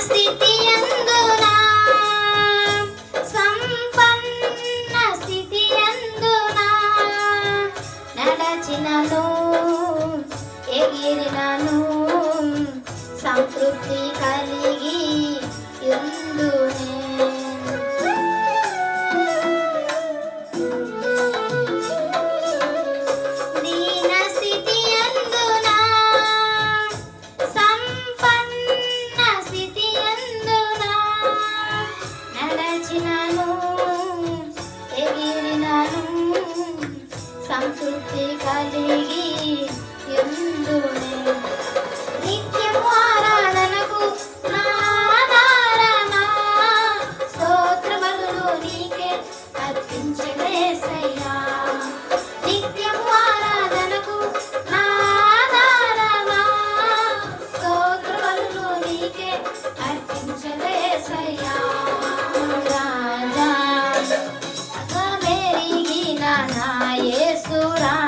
స్థితి అందునా సంపన్న స్థితి అందునా నడచినను ఎగిరినను సంతృప్తి కలిగి ఎందునే సంతృప్తి కలిగి ఎందునే నిత్యము ఆరాధనకు నా స్తోత్రములు నీకే అర్పించలేసయ్యా నిత్యము ఆరాధనకు నా స్తోత్రములు నీకే అర్పించలేసయ్యా రాజా మెరిగిన నా యేసు రాజా